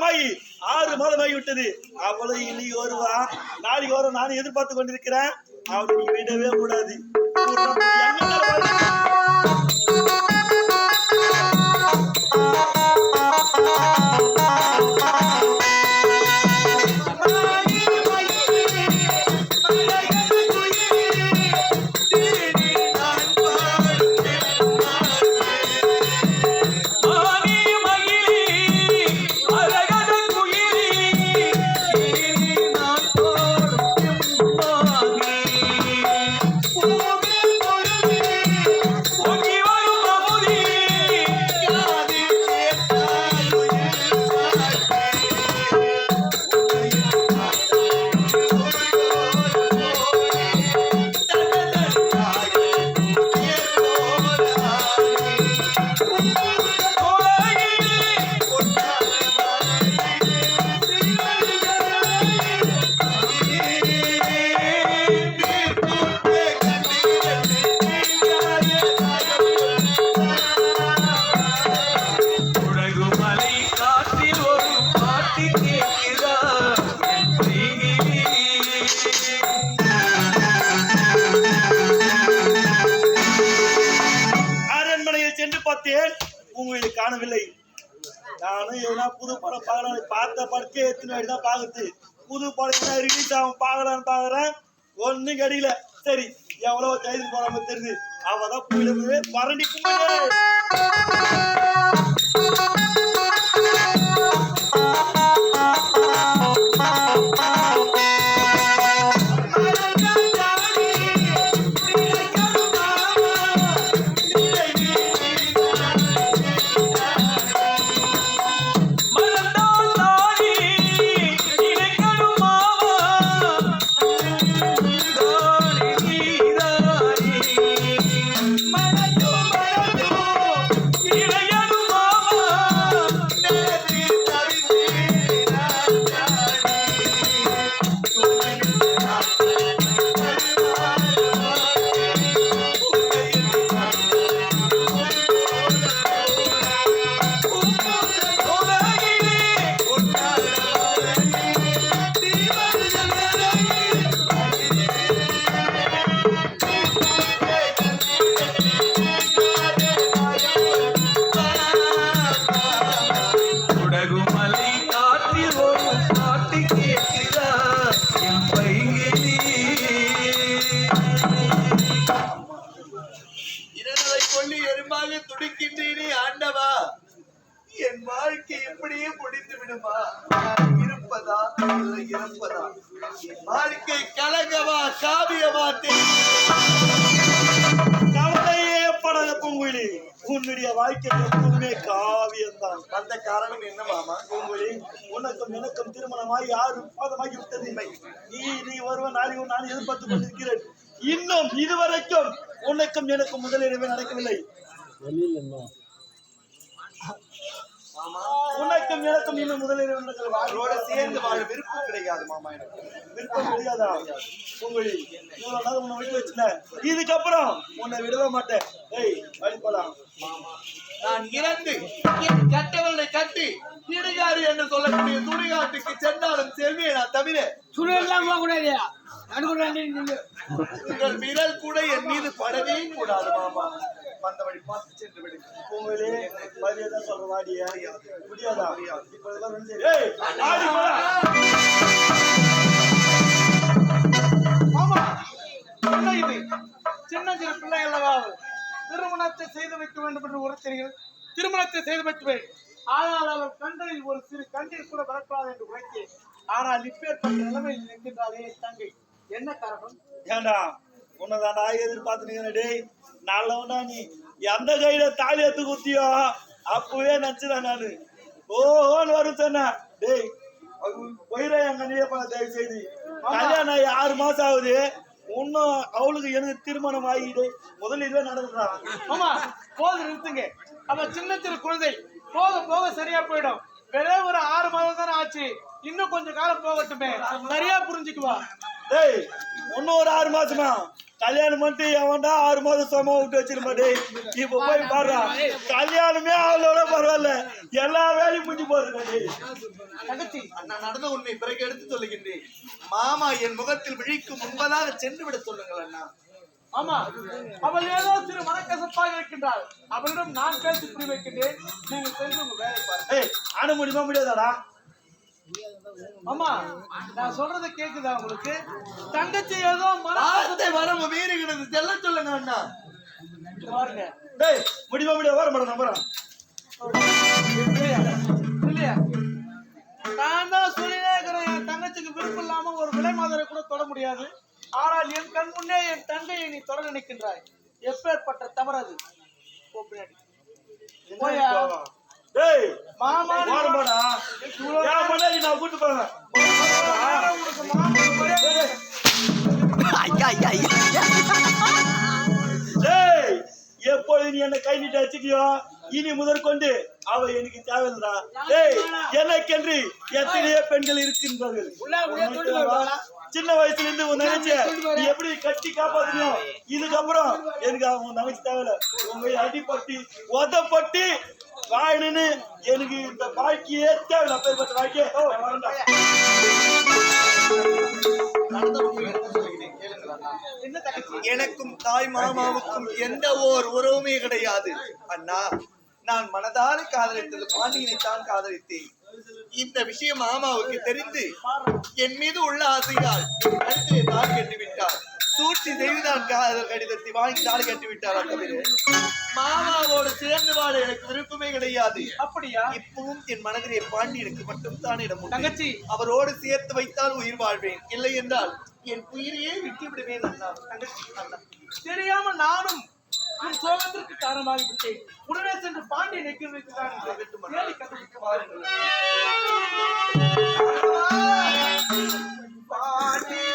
திருமணமாகி ஆறு மாதமாகி விட்டது. அவளும் இன்னைக்கு வருவா நாளைக்கு வரும் நானும் எதிர்பார்த்து கொண்டிருக்கிறேன். அவளை விடவே கூடாது. காணவில்லை. நானும் எதுனா புது படம் பார்க்கலாம் பார்த்த படத்தை எத்தனை வாடி தான் பார்க்குது புது படம் ரிலீஸ் ஆகும் பார்க்கலான்னு பார்க்குறேன். ஒன்றும் கிடையில. சரி எவ்வளோ தைரியம் போறாம தெரியுது. அவதான் புயல பரண்டி வாழ்க்கை கலங்கவா காவியமா கவலையே பூங்குழி உன்னுடைய வாழ்க்கை எப்பவுமே காவியம்தான். அந்த காரணம் என்ன மாமா? பூங்குழி உனக்கும் எனக்கும் திருமணமாகி ஆறு மாதமாகி விட்டது நீ நீ வருவ நாளைக்கு நான் எதிர்பார்த்து கொண்டிருக்கிறேன். இன்னும் இதுவரைக்கும் உனக்கும் எனக்கும் முதலிடமே நடக்கவில்லை. உனக்கும் எனக்கும் இன்னும் நடக்கவில்லை அவரோட சேர்ந்து வாழ விருப்பம் கிடையாது மாமா எனக்கு. விருப்பம் கிடையாதா? பூங்குழி இவ்வளவு நாள் உன்னை விட்டு வச்சுட்டேன். இதுக்கப்புறம் உன்னை விடவே மாட்டேன். ஏய் வழி போலாம். நான் இறந்து என் கட்டவளை கட்டி இடுகாடு என்று சொல்லக்கூடிய துணிகாட்டுக்கு சென்றாலும் செல்வியை நான் தவிர சுழலாம் போகக்கூடாது நடுக்கூடாது உங்கள் விரல் கூட என் மீது படவே கூடாது மாமா. வந்த வழி பார்த்து சென்று விடு. பூங்குழி மரியாதை சொல்ற வாடிய முடியாதா? இப்ப இதெல்லாம் ஆமா என்ன இது? சின்ன சின்ன பிள்ளை அல்லவா திருமணத்தை செய்து வைக்க வேண்டும் என்று உரைத்தீர்கள். திருமணத்தை செய்து வைத்துவேன். ஆனால் அவர் கண்களில் ஒரு சிறு கண்ணீர் கூட வரக்கூடாது என்று உரைத்தேன். ஆனால் இப்பேற்பட்ட நிலைமையில் நிற்கின்றாரே என் தங்கை என்ன காரணம்? ஏண்டா உன்னதாண்டா எதிர்பார்த்துனுக்கிறேன் டேய். நல்லவனா நீ எந்த கையில தாலி எடுத்து குத்தியோ அப்பவே நினைச்சுதான் நானு. ஓஹோன்னு வரும் சொன்ன டேய் போயிட என் கண்ணிலே தயவு செய்து கல்யாணம் ஆறு மாசம் ஆகுது. இன்னும் அவளுக்கு எனக்கு திருமணம் ஆகிடு முதலீடு நடந்துட்டான் ஆமா போது நிறுத்துங்க. அவ சின்ன சிறு குழந்தை. போக போக சரியா போயிடும். வெறும் ஒரு ஆறு மாதம் தானே ஆச்சு. இன்னும் கொஞ்சம் காலம் போகட்டுமே. சரியா புரிஞ்சுக்குவா. டேய் இன்னும் ஒரு ஆறு மாசமா? கல்யாணம் பண்ணிட்டு எவன்டா ஆறு மாதம் சும்மா விட்டு வச்சிருமா டேய். இப்ப போய் பாடுறா கல்யாணமே அவளோட பரவாயில்ல. எல்லா வேலையும் முடிஞ்சு போகுதுடா டேய். தங்கச்சி அண்ணா நடந்த உண்மை பிறகு எடுத்து சொல்லுகின்றேன். மாமா என் முகத்தில் விழிக்கும் முன்பதாக சென்று விட சொல்லுங்கள் அண்ணா. ஆமா அவள் ஏதோ சிறு மனக்கசப்பாக இருக்கின்றாள். அவளிடம் நான் பேசி புரிய வைக்கின்றேன். நீங்கள் சென்று உங்க வேலை பாருங்க ஏய் ஆன முடியுமா முடியாதாடா? ஆமா நான் சொல்றத கேக்குதா உங்களுக்கு? தங்கச்சி ஏதோ மன வார்த்தை வரம்பு மீறுகிறது செல்ல சொல்லுங்க அண்ணா. பாருங்க. டேய் முடியுமா முடியாது வர மாட்டேன் நம்புறேன் இல்லையா? நான் தான் சொல்லினே இருக்கிறேன் என் தங்கச்சிக்கு விருப்பம் இல்லாம ஒரு விலை மாதரை கூட தொட முடியாது. ஆனால் என் கண் முன்னே என் தங்கையை நீ தொட நினைக்கின்றாய். எப்பேற்பட்ட பின்னாடி. போயா. டேய் மாமா ஏன் பண்ணாடி நான் கூட்டு போறேன் எப்பொழுது நீ என்ன கை நீட்டி வச்சுட்டியோ இனி முதற்கொண்டு அவ எனக்கு தேவையில்லடா. டேய் எனக்கென்று எத்தனையோ பெண்கள் இருக்கின்றார்கள். சின்ன வயசுல இருந்து உன் நினைச்ச நீ எப்படி கட்டி காப்பாத்தணும் இதுக்கப்புறம் எனக்கு அவன் நினைச்சு தேவையில்ல. உங்க அடிப்பட்டு உதப்பட்டு வாழணுன்னு எனக்கு இந்த வாழ்க்கையே தேவை அப்பேற்பட்ட வாழ்க்கையே எனக்கும் தாய் மாமாவுக்கும் எந்த ஓர் உறவுமே கிடையாது. அண்ணா நான் மனதார காதலித்தது பாண்டியனை தான் காதலித்தேன். இந்த விஷயம் மாமாவுக்கு தெரிந்து என் மீது உள்ள ஆசையால் என் தான் கேட்டுவிட்டார். ஸ்ரீ தேவிதான் காதல் கடிதத்தை வாங்கி தாலி கட்டி விட்டாரா தவிர மாமாவோடு சேர்ந்து வாழ எனக்கு விருப்பமே கிடையாது. அப்படியா? இப்பவும் என் மனதிலே பாண்டியனுக்கு மட்டும் தான் இடம் தங்கச்சி! அவரோடு சேர்த்து வைத்தால் உயிர் வாழ்வேன். இல்லை என்றால் என் உயிரையே விட்டுவிடுவேன் விடுவேன் தங்கச்சி அண்ணா. நானும் உன் சோகத்திற்கு காரணமாக விட்டேன் உடனே சென்று பாண்டிய நிற்கிறதுக்கு தான் பாண்டிய